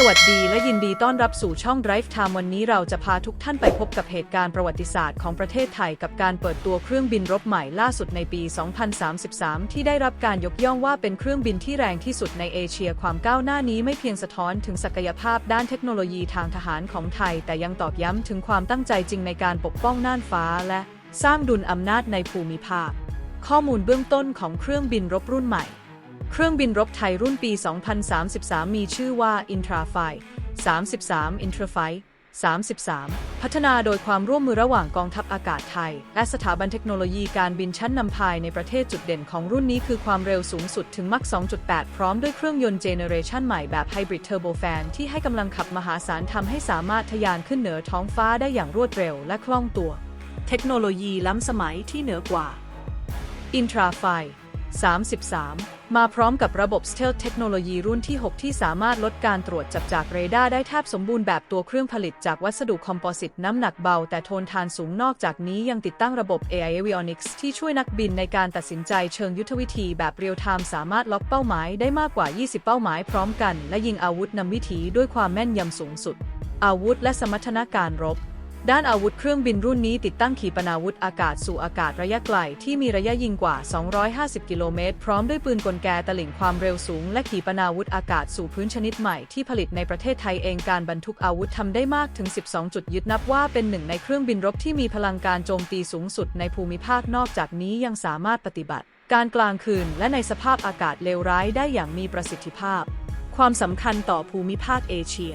สวัสดีและยินดีต้อนรับสู่ช่อง Drive Time วันนี้เราจะพาทุกท่านไปพบกับเหตุการณ์ประวัติศาสตร์ของประเทศไทยกับการเปิดตัวเครื่องบินรบใหม่ล่าสุดในปี 2033 ที่ได้รับการยกย่องว่าเป็นเครื่องบินที่แรงที่สุดในเอเชียความก้าวหน้านี้ไม่เพียงสะท้อนถึงศักยภาพด้านเทคโนโลยีทางทหารของไทย แต่ยังตอกย้ำถึงความตั้งใจจริงในการปกป้องน่านฟ้า และสร้างดุลอำนาจในภูมิภาค ข้อมูลเบื้องต้นของเครื่องบินรบรุ่นใหม่ เครื่องบินรบไทยรุ่นปี 2033 มีชื่อว่า Intrafi 33 Intrafi 33 พัฒนาโดยความร่วมมือระหว่างกองทัพอากาศไทย และสถาบันเทคโนโลยีการบินชั้นนำภายในประเทศจุดเด่นของรุ่นนี้คือความเร็วสูงสุดถึงมัก 2.8 พร้อมด้วยเครื่องยนต์เจเนเรชันใหม่แบบ Hybrid Turbofan ที่ให้กำลังขับมหาศาลทำให้สามารถทะยานขึ้นเหนือท้องฟ้าได้อย่างรวดเร็วและคล่องตัว เทคโนโลยีล้ำสมัยที่เหนือกว่า Intrafi 33 มาพร้อมกับระบบ Stealth เทคโนโลยีรุ่นที่ 6 ที่สามารถลดการตรวจจับจากเรดาร์ได้แทบสมบูรณ์แบบตัวเครื่องผลิตจากวัสดุคอมโพสิตน้ำหนักเบาแต่โทนทานสูงนอกจากนี้ยังติดตั้งระบบ AI Avionics ที่ช่วยนักบินในการตัดสินใจเชิงยุทธวิธีแบบเรียลไทม์สามารถล็อกเป้าหมายได้มากกว่า 20 เป้าหมายพร้อมกัน และยิงอาวุธนำวิถีด้วยความแม่นยำสูงสุด อาวุธและสมรรถนะการรบ ด้านอาวุธเครื่องบินรุ่นนี้ติดตั้งขีปนาวุธอากาศสู่อากาศระยะไกลที่มีระยะยิงกว่า 250 กิโลเมตร พร้อมด้วยปืนกลแกตลิ่งความเร็วสูง และขีปนาวุธอากาศสู่พื้นชนิดใหม่ที่ผลิตในประเทศไทยเองการบรรทุกอาวุธทำได้มากถึง 12 จุดยึดนับว่าเป็นหนึ่งในเครื่องบินรบที่มีพลังการโจมตีสูงสุดในภูมิภาคนอกจากนี้ยังสามารถปฏิบัติ การกลางคืนและในสภาพอากาศเลวร้ายได้อย่างมีประสิทธิภาพ ความสำคัญต่อภูมิภาคเอเชีย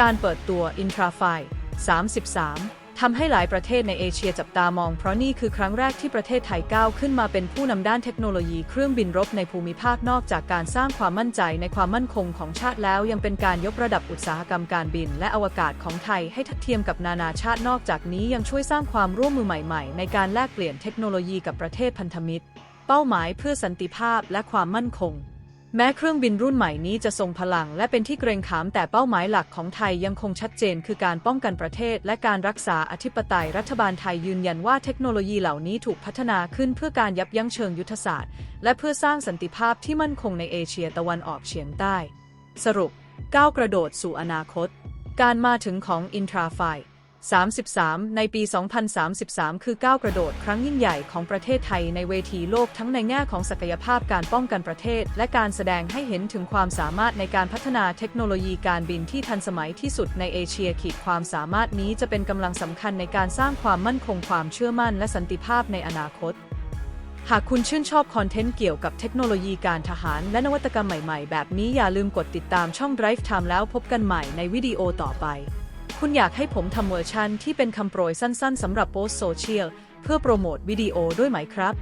การเปิดตัว Intrafi 33ทำให้หลายประเทศในเอเชียจับตามอง เพราะนี่คือครั้งแรกที่ประเทศไทยก้าวขึ้นมาเป็นผู้นำด้านเทคโนโลยีเครื่องบินรบในภูมิภาคนอกจากการสร้างความมั่นใจในความมั่นคงของชาติแล้ว ยังเป็นการยกระดับอุตสาหกรรมการบิน และอวกาศของไทยให้ทัดเทียมกับนานาชาตินอกจากนี้ยังช่วยสร้างความร่วมมือใหม่ๆ ในการแลกเปลี่ยนเทคโนโลยีกับประเทศพันธมิตร เป้าหมายเพื่อสันติภาพและความมั่นคง แม้เครื่องบินรุ่นใหม่นี้จะทรงพลังและเป็นที่เกรงขามแต่เป้าหมายหลักของไทยยังคงชัดเจนคือการป้องกันประเทศ และการรักษาอธิปไตยรัฐบาลไทยยืนยันว่าเทคโนโลยีเหล่านี้ถูกพัฒนาขึ้นเพื่อการยับยั้งเชิงยุทธศาสตร์ และเพื่อสร้างสันติภาพที่มั่นคงในเอเชียตะวันออกเฉียงใต้ สรุปก้าวกระโดดสู่อนาคต การมาถึงของ Intrafi 33 ในปี 2033 คือก้าวกระโดดครั้งยิ่งใหญ่ของประเทศไทยในเวทีโลกทั้งในแง่ของศักยภาพการป้องกันประเทศ และการแสดงให้เห็นถึงความสามารถในการพัฒนาเทคโนโลยีการบินที่ทันสมัยที่สุดในเอเชียขีดความสามารถนี้จะเป็นกำลังสำคัญในการสร้างความมั่นคงความเชื่อมั่นและสันติภาพในอนาคตหากคุณชื่นชอบคอนเทนต์เกี่ยวกับเทคโนโลยีการทหารและนวัตกรรมใหม่ ๆ แบบนี้อย่าลืมกดติดตามช่อง Drive Time แล้วพบกันใหม่ในวิดีโอต่อไป คุณอยากให้ผมทำเวอร์ชันที่เป็นคำโปรยสั้นๆสำหรับโพสโซเชียลเพื่อโปรโมทวิดีโอด้วยไหมครับ